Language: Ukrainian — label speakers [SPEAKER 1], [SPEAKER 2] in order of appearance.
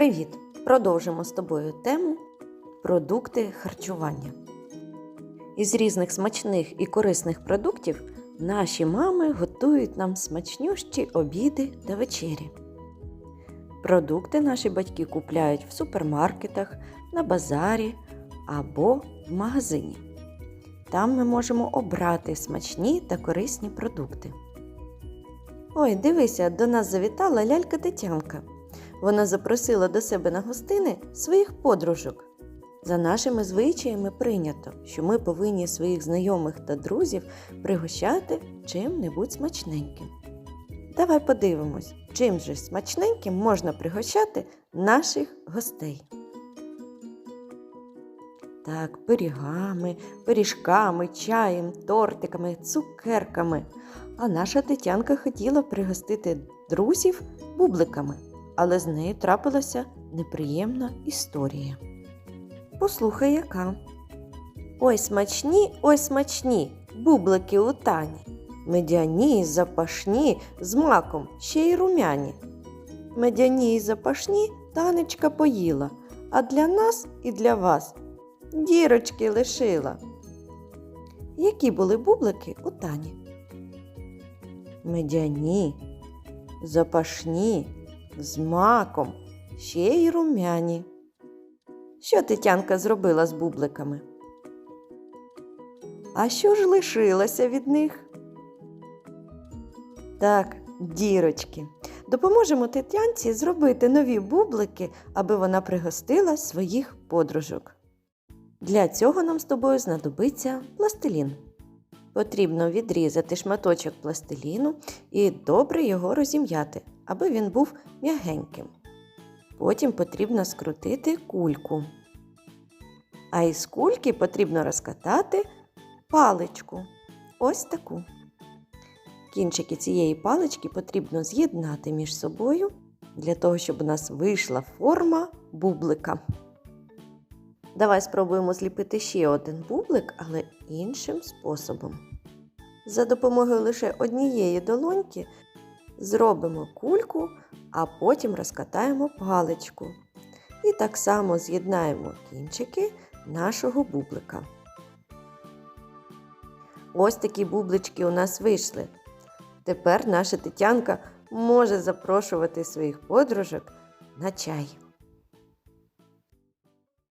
[SPEAKER 1] Привіт! Продовжимо з тобою тему продукти харчування. Із різних смачних і корисних продуктів наші мами готують нам смачнющі обіди та вечері. Продукти наші батьки купляють в супермаркетах, на базарі або в магазині. Там ми можемо обрати смачні та корисні продукти. Ой, дивися, до нас завітала лялька Тетянка. Вона запросила до себе на гостини своїх подружок. За нашими звичаями прийнято, що ми повинні своїх знайомих та друзів пригощати чим-небудь смачненьким. Давай подивимось, чим же смачненьким можна пригощати наших гостей. Так, пирігами, пиріжками, чаєм, тортиками, цукерками. А наша Тетянка хотіла пригостити друзів бубликами, але з нею трапилася неприємна історія. Послухай, яка. Ой смачні, ой смачні, бублики у тані. Медяні, запашні, з маком, ще й румяні. Медяні й запашні танечка поїла, а для нас і для вас дірочки лишила. Які були бублики у тані? Медяні, запашні, з маком, ще й румяні. Що Тетянка зробила з бубликами? А що ж лишилося від них? Так, дірочки. Допоможемо Тетянці зробити нові бублики, аби вона пригостила своїх подружок. Для цього нам з тобою знадобиться пластилін. Потрібно відрізати шматочок пластиліну і добре його розім'яти, аби він був м'ягеньким. Потім потрібно скрутити кульку. А із кульки потрібно розкатати паличку. Ось таку. Кінчики цієї палички потрібно з'єднати між собою для того, щоб у нас вийшла форма бублика. Давай спробуємо зліпити ще один бублик, але іншим способом. За допомогою лише однієї долоньки зробимо кульку, а потім розкатаємо паличку. І так само з'єднаємо кінчики нашого бублика. Ось такі бублички у нас вийшли. Тепер наша Тетянка може запрошувати своїх подружок на чай.